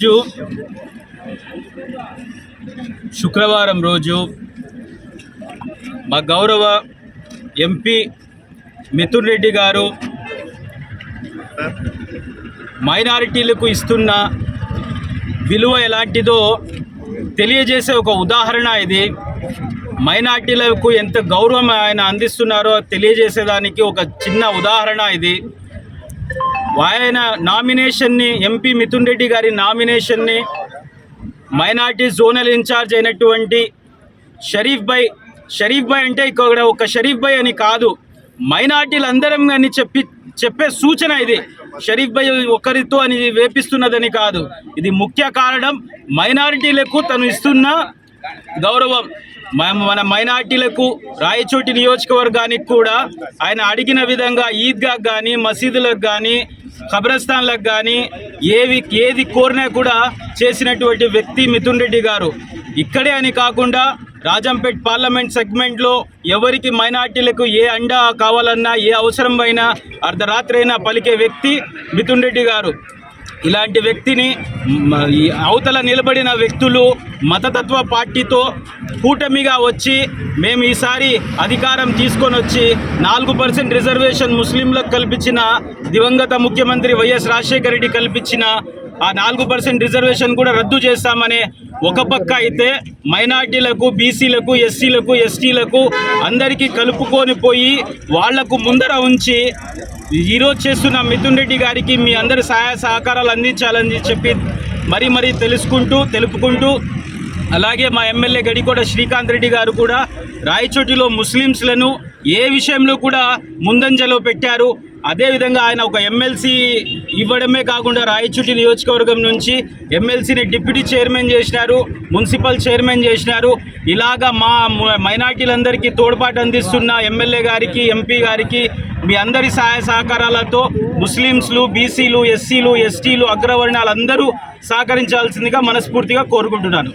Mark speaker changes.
Speaker 1: రోజు శుక్రవారం రోజు మా గౌరవ ఎంపీ మిథున్ రెడ్డి గారు మైనారిటీలకు ఇస్తున్న విలువ ఎలాంటిదో తెలియజేసే ఒక ఉదాహరణ ఇది. మైనార్టీలకు ఎంత గౌరవం ఆయన అందిస్తున్నారో తెలియజేసేదానికి ఒక చిన్న ఉదాహరణ ఇది. ఆయన నామినేషన్ని ఎంపీ మిథున్ రెడ్డి గారి నామినేషన్ని మైనార్టీ జోనల్ ఇన్ఛార్జ్ అయినటువంటి షరీఫ్ భాయ్ షరీఫ్ భాయ్ అంటే ఇక్కడ ఒక షరీఫ్ భాయ్ అని కాదు మైనార్టీలందరం అని చెప్పి చెప్పే సూచన ఇది. షరీఫ్ భాయ్ ఒకరితో అని వేపిస్తున్నదని కాదు. ఇది ముఖ్య కారణం మైనారిటీలకు తను ఇస్తున్న గౌరవం. మన మన మైనార్టీలకు రాయచోటి నియోజకవర్గానికి కూడా ఆయన అడిగిన విధంగా ఈద్గా కానీ మసీదులకు కానీ ఖబరస్థాన్లకు కానీ ఏవి ఏది కోరినా కూడా చేసినటువంటి వ్యక్తి మిథున్ రెడ్డి గారు. ఇక్కడే అని కాకుండా రాజంపేట్ పార్లమెంట్ సెగ్మెంట్లో ఎవరికి మైనార్టీలకు ఏ అండా కావాలన్నా ఏ అవసరమైనా అర్ధరాత్రైనా అర్ధరాత్రి అయినా పలికే వ్యక్తి మిథున్ రెడ్డి గారు. ఇలాంటి వ్యక్తిని ఈ అవతల నిలబడిన వ్యక్తులు మతతత్వ పార్టీతో కూటమిగా వచ్చి మేము ఈసారి అధికారం తీసుకొని వచ్చి నాలుగు పర్సెంట్ రిజర్వేషన్ ముస్లింలకు కల్పించిన దివంగత ముఖ్యమంత్రి వైఎస్ రాజశేఖర రెడ్డి కల్పించిన ఆ నాలుగు పర్సెంట్ రిజర్వేషన్ కూడా రద్దు చేస్తామనే ఒక పక్క అయితే మైనార్టీలకు బీసీలకు ఎస్సీలకు ఎస్టీలకు అందరికీ కలుపుకొని పోయి వాళ్ళకు ముందర ఉంచి ఈరోజు చేస్తున్న మిథున్ రెడ్డి గారికి మీ అందరి సహాయ సహకారాలు అందించాలని చెప్పి మరీ మరీ తెలుసుకుంటూ తెలుపుకుంటూ అలాగే మా ఎమ్మెల్యే గడికోట శ్రీకాంత్ రెడ్డి గారు కూడా రాయచోటిలో ముస్లిమ్స్లను ఏ విషయంలో కూడా ముందంజలో పెట్టారు. అదేవిధంగా ఆయన ఒక ఎమ్మెల్సీ ఇవ్వడమే కాకుండా రాయచూటి నియోజకవర్గం నుంచి ఎమ్మెల్సీని డిప్యూటీ చైర్మన్ చేసినారు మున్సిపల్ చైర్మన్ చేసినారు. ఇలాగా మా మైనార్టీలందరికీ తోడ్పాటు అందిస్తున్న ఎమ్మెల్యే గారికి ఎంపీ గారికి మీ అందరి సహాయ సహకారాలతో ముస్లిమ్స్లు బీసీలు ఎస్సీలు ఎస్టీలు అగ్రవర్ణాలు అందరూ సహకరించాల్సిందిగా మనస్ఫూర్తిగా కోరుకుంటున్నాను.